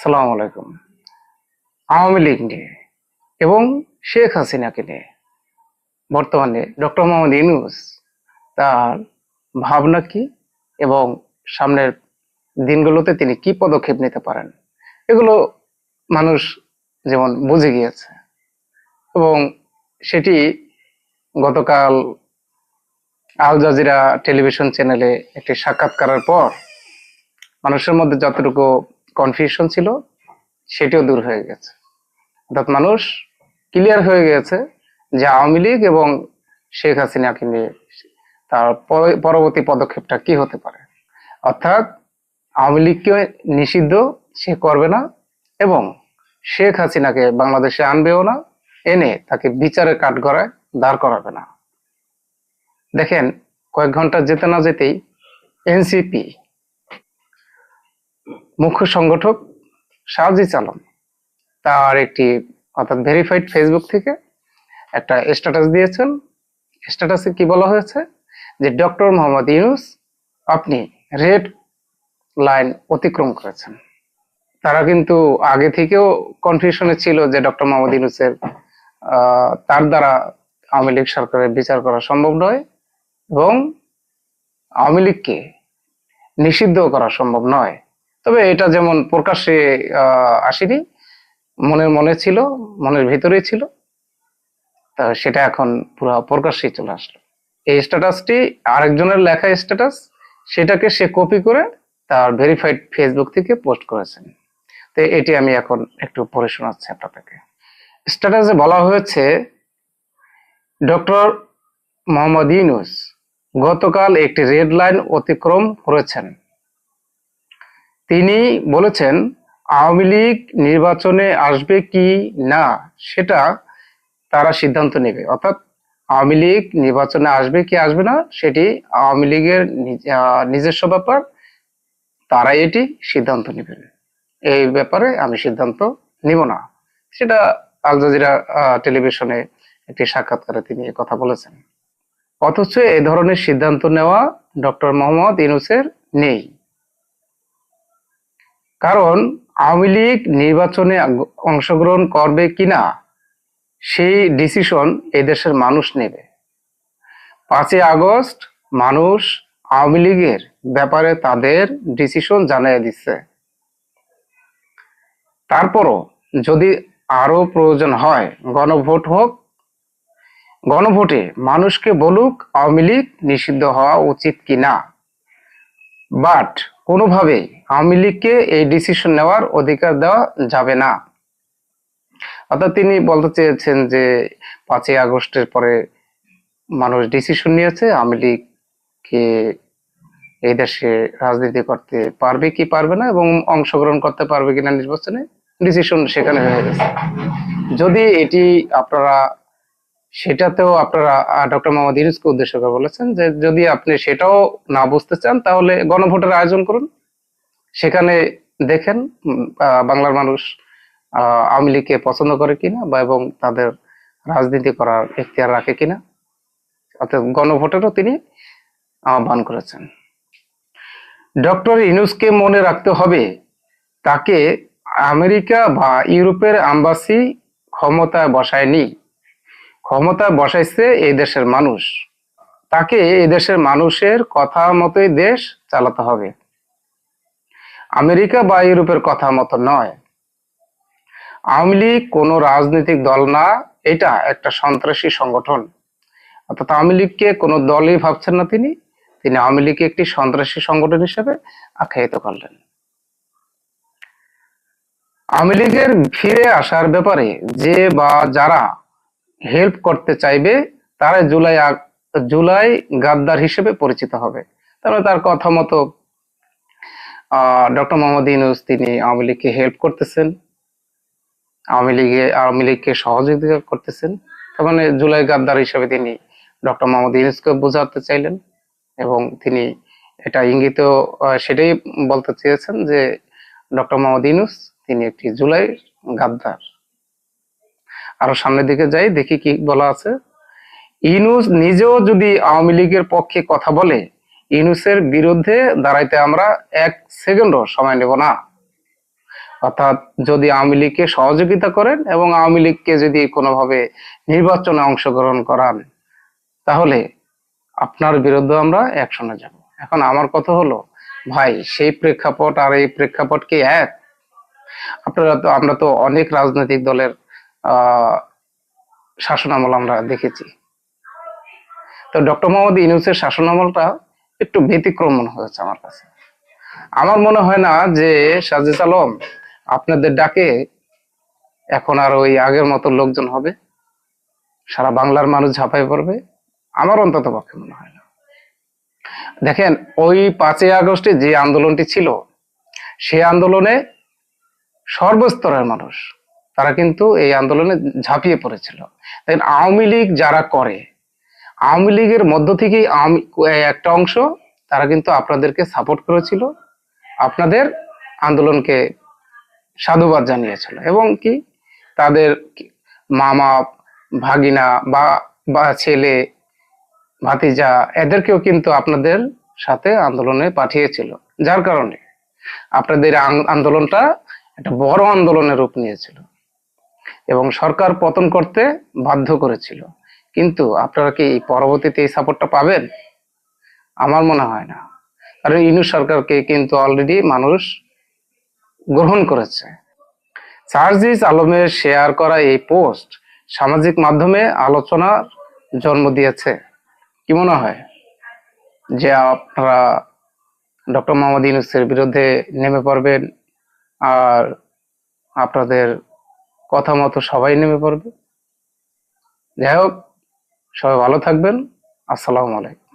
সালাম আলাইকুম। আওয়ামী লীগ নিয়ে এবং শেখ হাসিনাকে নিয়ে বর্তমানে ডক্টর মোহাম্মদ ইউনুস তার ভাবনা কি এবং সামনের দিনগুলোতে তিনি কি পদক্ষেপ নিতে পারেন? এগুলো মানুষ যেমন বুঝে গিয়েছে এবং সেটি গতকাল আল জাজিরা টেলিভিশন চ্যানেলে একটি সাক্ষাৎকারের পর মানুষের মধ্যে যতটুকু কনফিউশন ছিল, সেটিও দূর হয়ে গেছে। অর্থাৎ মানুষ ক্লিয়ার হয়ে গেছে যে আওয়ামী লীগ এবং শেখ হাসিনাকে নিয়ে তার পর- পরবর্তী পদক্ষেপটা কি হতে পারে। অর্থাৎ আওয়ামী লীগকে নিষিদ্ধ সে করবে না এবং শেখ হাসিনাকে বাংলাদেশে আনবেও না, এনে তাকে বিচারের কাঠগড়ায় দাঁড় করাবে না। দেখেন, কয়েক ঘণ্টা যেতে না যেতেই এনসিপি মুখ্য সংগঠক সাজিদ আলম তার একটি অর্থাৎ ভেরিফাইড ফেসবুক থেকে একটা স্ট্যাটাস দিয়েছেন। স্ট্যাটাসে কি বলা হয়েছে? যে ডক্টর মোহাম্মদ ইউনুস আপনি রেড লাইন অতিক্রম করেছেন। তারা কিন্তু আগে থেকেও কনফিউশনে ছিল যে ডক্টর মোহাম্মদ ইউনুসের তার দ্বারা আওয়ামী লীগ সরকারের বিচার করা সম্ভব নয় এবং আওয়ামী লীগকে নিষিদ্ধ করা সম্ভব নয়। তবে এটা যেমন প্রকাশ্যে আসেনি, মনের মনে ছিল, মনের ভিতরেই ছিল। তা সেটা এখন পুরো প্রকাশ্যে চলে আসলো। এই স্ট্যাটাসটি আরেকজনের লেখা স্ট্যাটাস সেটাকে সে কপি করে তার ভেরিফাইড ফেসবুক থেকে পোস্ট করেছেন তো এটি আমি এখন একটু পড়ে শোনাচ্ছি আপনাদেরকে। স্ট্যাটাসে বলা হয়েছে, ডক্টর মোহাম্মদ ইউনুস গতকাল একটি রেড লাইন অতিক্রম করেছেন। তিনি বলেছেন, আওয়ামী লীগ নির্বাচনে আসবে কি না, সেটা তারা সিদ্ধান্ত নেবে। অর্থাৎ আওয়ামী লীগ নির্বাচনে আসবে কি আসবে না, সেটি আওয়ামী লীগের নিজস্ব ব্যাপার। তারা এটি সিদ্ধান্ত নেবেন এই ব্যাপারে আমি সিদ্ধান্ত নিব না। সেটা আল জাজিরা টেলিভিশনে একটি সাক্ষাৎকারে তিনি কথা বলেছেন। অথচ এ ধরনের সিদ্ধান্ত নেওয়া ডক্টর মোহাম্মদ ইনুসের নেই। কারণ আওয়ামী লীগ নির্বাচনে অংশগ্রহণ করবে কিনা, সেই ডিসিশন এই দেশের মানুষ নেবে। পাঁচই আগস্ট মানুষ আওয়ামী লীগের ব্যাপারে তাদের ডিসিশন জানিয়ে দিচ্ছে। তারপরও যদি আরও প্রয়োজন হয়, গণভোট হোক, গণভোটে মানুষকে বলুক আওয়ামী লীগ নিষিদ্ধ হওয়া উচিত কিনা। বাট কোনোভাবেই আওয়ামী লীগকে এই ডিসিশন নেওয়ার অধিকার দেওয়া যাবে না। অর্থাৎ তিনি বলতে চেয়েছেন যে পাঁচই আগস্টের পরে মানুষ ডিসিশন নিয়েছে, আওয়ামী লীগকে এই দেশে রাজনীতি করতে পারবে কি পারবে না এবং অংশগ্রহণ করতে পারবে কিনা নির্বাচনে ডিসিশন সেখানে হয়ে গেছে। যদি এটি আপনারা সেটাতেও আপনারা ডক্টর মোহাম্মদ ইউনুসকে উদ্দেশ্য করে বলেছেন যে যদি আপনি সেটাও না বুঝতে চান, তাহলে গণভোটের আয়োজন করুন। সেখানে দেখেন বাংলার মানুষ আওয়ামী লীগকে পছন্দ করে কিনা বা এবং তাদের রাজনীতি করার এখতিয়ার রাখে কিনা, অর্থাৎ গণভোটেরও তিনি আহ্বান করেছেন। ডক্টর ইউনুসকে মনে রাখতে হবে, তাকে আমেরিকা বা ইউরোপের আম্বাসি ক্ষমতায় বসায়নি। ক্ষমতায় বসাইছে এই দেশের মানুষ। তাকে এই দেশের মানুষের কথা মতোই দেশ চালাতে হবে। আমেরিকা বা ইউরোপের কথা মতো নয়। আওয়ামী লীগ কোনো রাজনৈতিক দল না, এটা একটা সন্ত্রাসী সংগঠন। অর্থাৎ আওয়ামী লীগকে কোনো দলই ভাবছেন না তিনি। তিনি আওয়ামী লীগকে একটি সন্ত্রাসী সংগঠন হিসেবে আখ্যায়িত করলেন। আওয়ামী লীগের ফিরে আসার ব্যাপারে যে বা যারা হেল্প করতে চাইবে, তারা জুলাই জুলাই গাদ্দার হিসেবে পরিচিত হবে। তাহলে তার কথা মতো ডক্টর মোহাম্মদ ইউনুস তিনি আওয়ামী লীগকে হেল্প করতেছেন, আওয়ামী লীগে, আওয়ামী লীগকে সহযোগিতা করতেছেন। তার মানে জুলাই গাদ্দার হিসেবে তিনি ডক্টর মোহাম্মদ ইউনুসকে বোঝাতে চাইলেন এবং তিনি এটা ইঙ্গিত সেটাই বলতে চেয়েছেন যে, ডক্টর মোহাম্মদ ইউনুস তিনি একটি জুলাই গাদ্দার। আরও সামনের দিকে যাই, দেখি কি বলা আছে। ইউনুস নিজেও যদি আওয়ামী লীগের পক্ষে কথা বলে ইউনুসের বিরুদ্ধে দাঁড়াইতে আমরা এক সেকেন্ডও সময় নেব না। অর্থাৎ যদি আওয়ামী লীগকে সহযোগিতা করেন এবং আওয়ামী লীগকে যদি কোনোভাবে নির্বাচনে অংশগ্রহণ করান, তাহলে আপনার বিরুদ্ধে আমরা অ্যাকশনে যাব। এখন আমার কথা হলো, ভাই, সেই প্রেক্ষাপট আর এই প্রেক্ষাপট কি এক। আপনারা তো, আমরা তো অনেক রাজনৈতিক দলের শাসনামল আমরা দেখেছি। তো ডক্টর মোহাম্মদ ইউনুসের শাসনামলটা একটু ব্যতিক্রম মনে হয়েছে আমার কাছে। আমার মনে হয় না যে সাজিদ আলম আপনাদের ডাকে এখন আর ওই আগের মতো লোকজন হবে। সারা বাংলার মানুষ ঝাঁপাই পড়বে। আমার অন্তত পক্ষে মনে হয় না। দেখেন, ওই পাঁচই আগস্টে যে আন্দোলনটি ছিল, সে আন্দোলনে সর্বস্তরের মানুষ তারা কিন্তু এই আন্দোলনে ঝাঁপিয়ে পড়েছিল। দেখেন, আওয়ামী লীগ যারা করে, আওয়ামী লীগের মধ্য থেকেই একটা অংশ তারা কিন্তু আপনাদেরকে সাপোর্ট করেছিল, আপনাদের আন্দোলনকে সাধুবাদ জানিয়েছিল এবং কি তাদের মামা, ভাগিনা বা বা ছেলে, ভাতিজা এদেরকেও কিন্তু আপনাদের সাথে আন্দোলনে পাঠিয়েছিল। যার কারণে আপনাদের আন্দোলনটা একটা বড় আন্দোলনের রূপ নিয়েছিল। এবং সরকার পতন করতে বাধ্য করেছিল। কিন্তু আপনারা কি পরবর্তীতে এই সাপোর্টটা পাবেন? আমার মনে হয় না। কারণ ইনু সরকারকে কিন্তু অলরেডি মানুষ গ্রহণ করেছে। সার্জিস আলমের শেয়ার করা এই পোস্ট সামাজিক মাধ্যমে আলোচনার জন্ম দিয়েছে। কি মনে হয়? যে আপনারা ডক্টর মোহাম্মদ ইউনুসের বিরুদ্ধে নেমে পড়বেন আর আপনাদের কথা মতো সবাই নেমে পড়বে। যাই হোক সবাই ভালো থাকবেন। আসসালামু আলাইকুম।